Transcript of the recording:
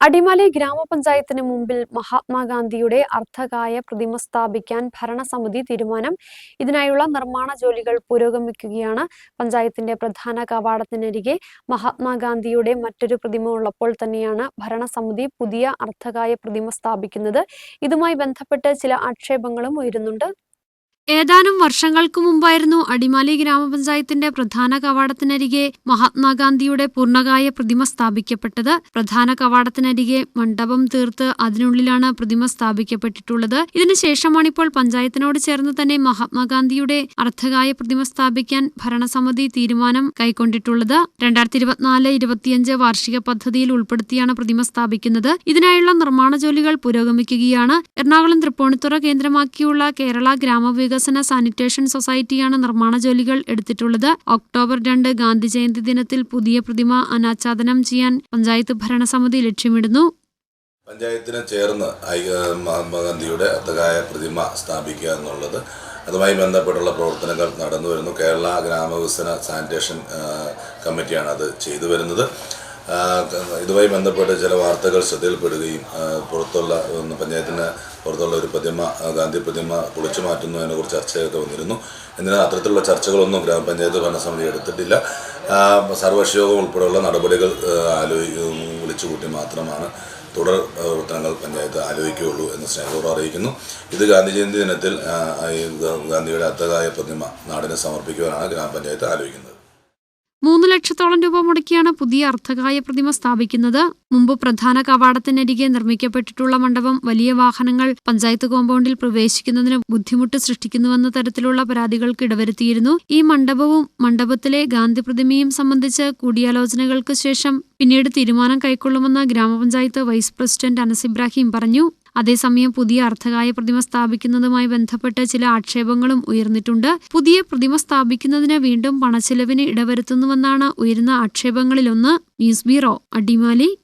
അടിമാലി ഗ്രാമപഞ്ചായത്തിന് മുമ്പിൽ മഹാത്മാഗാന്ധിയുടെ അർദ്ധകായ പ്രതിമ സ്ഥാപിക്കാൻ ഭരണസമിതി തീരുമാനം. ഇതിനായുള്ള നിർമ്മാണ ജോലികൾ പുരോഗമിക്കുകയാണ്. പഞ്ചായത്തിന്റെ പ്രധാന കവാടത്തിനരികെ മഹാത്മാഗാന്ധിയുടെ മറ്റൊരു പ്രതിമ ഉള്ളപ്പോൾ തന്നെയാണ് ഭരണസമിതി പുതിയ അർദ്ധകായ പ്രതിമ സ്ഥാപിക്കുന്നത്. ഇതുമായി ബന്ധപ്പെട്ട് ചില ആക്ഷേപങ്ങളും ഉയരുന്നുണ്ട്. ഏതാനും വർഷങ്ങൾക്കു മുമ്പായിരുന്നു അടിമാലി ഗ്രാമപഞ്ചായത്തിന്റെ പ്രധാന കവാടത്തിനരികെ മഹാത്മാഗാന്ധിയുടെ പൂർണകായ പ്രതിമ സ്ഥാപിക്കപ്പെട്ടത്. പ്രധാന കവാടത്തിനരികെ മണ്ഡപം തീർത്ത് അതിനുള്ളിലാണ് പ്രതിമ സ്ഥാപിക്കപ്പെട്ടിട്ടുള്ളത്. ഇതിനുശേഷമാണ് ഇപ്പോൾ പഞ്ചായത്തിനോട് ചേർന്ന് തന്നെ മഹാത്മാഗാന്ധിയുടെ അർദ്ധകായ പ്രതിമ സ്ഥാപിക്കാൻ ഭരണസമിതി തീരുമാനം കൈക്കൊണ്ടിട്ടുള്ളത്. രണ്ടായിരത്തി ഇരുപത്തിനാല് ഇരുപത്തിയഞ്ച് വാർഷിക പദ്ധതിയിൽ ഉൾപ്പെടുത്തിയാണ് പ്രതിമ സ്ഥാപിക്കുന്നത്. ഇതിനായുള്ള നിർമ്മാണ ജോലികൾ പുരോഗമിക്കുകയാണ്. എറണാകുളം തൃപ്പൂണിത്തുറ കേന്ദ്രമാക്കിയുള്ള കേരള ഗ്രാമവികസന സാനിറ്റേഷൻ സൊസൈറ്റിയാണ് നിർമ്മാണ ജോലികൾ എടുത്തിട്ടുള്ളത്. ഒക്ടോബർ രണ്ട് ഗാന്ധി ജയന്തി ദിനത്തിൽ പുതിയ പ്രതിമ അനാച്ഛാദനം ചെയ്യാൻ പഞ്ചായത്ത് ഭരണസമിതി ലക്ഷ്യമിടുന്നു. പഞ്ചായത്തിന് ചേർന്ന് മഹാത്മാഗാന്ധിയുടെ അത്തകായ പ്രതിമ സ്ഥാപിക്കുക എന്നുള്ളത് അതുമായി ബന്ധപ്പെട്ടുള്ള പ്രവർത്തനങ്ങൾ നടന്നു വരുന്നു കേരള ഗ്രാമവികസന സാനിറ്റേഷൻ കമ്മിറ്റിയാണ് അത് ചെയ്തു വരുന്നത് ഇതുമായി ബന്ധപ്പെട്ട് ചില വാർത്തകൾ ശ്രദ്ധയിൽപ്പെടുകയും പുറത്തുള്ള പഞ്ചായത്തിന് പുറത്തുള്ള ഒരു പ്രതിമ ഗാന്ധി പ്രതിമ പൊളിച്ചു മാറ്റുന്നതിനെ കുറിച്ച് ചർച്ചയൊക്കെ വന്നിരുന്നു. എന്നാൽ അത്തരത്തിലുള്ള ചർച്ചകളൊന്നും ഗ്രാമപഞ്ചായത്ത് ഭരണസമിതി എടുത്തിട്ടില്ല. സർവകക്ഷിയോഗം ഉൾപ്പെടെയുള്ള നടപടികൾ ആലോചി വിളിച്ചുകൂട്ടി മാത്രമാണ് തുടർ പ്രവർത്തനങ്ങൾ പഞ്ചായത്ത് ആലോചിക്കുകയുള്ളൂ എന്ന് സ്നേഹപൂർവം അറിയിക്കുന്നു. ഇത് ഗാന്ധി ജയന്തി ദിനത്തിൽ ഗാന്ധിയുടെ അത്തകായ പ്രതിമ നാടിന് സമർപ്പിക്കുവാനാണ് ഗ്രാമപഞ്ചായത്ത് ആലോചിക്കുന്നത്. മൂന്ന് ലക്ഷത്തോളം രൂപ മുടക്കിയാണ് പുതിയ അർദ്ധകായ പ്രതിമ സ്ഥാപിക്കുന്നത്. മുമ്പ് പ്രധാന കവാടത്തിനരികെ നിർമ്മിക്കപ്പെട്ടിട്ടുള്ള മണ്ഡപം വലിയ വാഹനങ്ങൾ പഞ്ചായത്ത് കോമ്പൗണ്ടിൽ പ്രവേശിക്കുന്നതിന് ബുദ്ധിമുട്ട് സൃഷ്ടിക്കുന്നുവെന്ന തരത്തിലുള്ള പരാതികൾക്ക് ഇടവരുത്തിയിരുന്നു. ഈ മണ്ഡപവും മണ്ഡപത്തിലെ ഗാന്ധി പ്രതിമയും സംബന്ധിച്ച് കൂടിയാലോചനകൾക്ക് ശേഷം പിന്നീട് തീരുമാനം കൈക്കൊള്ളുമെന്ന് ഗ്രാമപഞ്ചായത്ത് വൈസ് പ്രസിഡന്റ് അനസ് ഇബ്രാഹിം പറഞ്ഞു. അതേസമയം പുതിയ അർദ്ധകായ പ്രതിമ സ്ഥാപിക്കുന്നതുമായി ബന്ധപ്പെട്ട് ചില ആക്ഷേപങ്ങളും ഉയർന്നിട്ടുണ്ട്. പുതിയ പ്രതിമ സ്ഥാപിക്കുന്നതിന് വീണ്ടും പണച്ചെലവിന് ഇടവരുത്തുന്നുവെന്നാണ് ഉയരുന്ന ആക്ഷേപങ്ങളിലൊന്ന്. News bureau Adimali.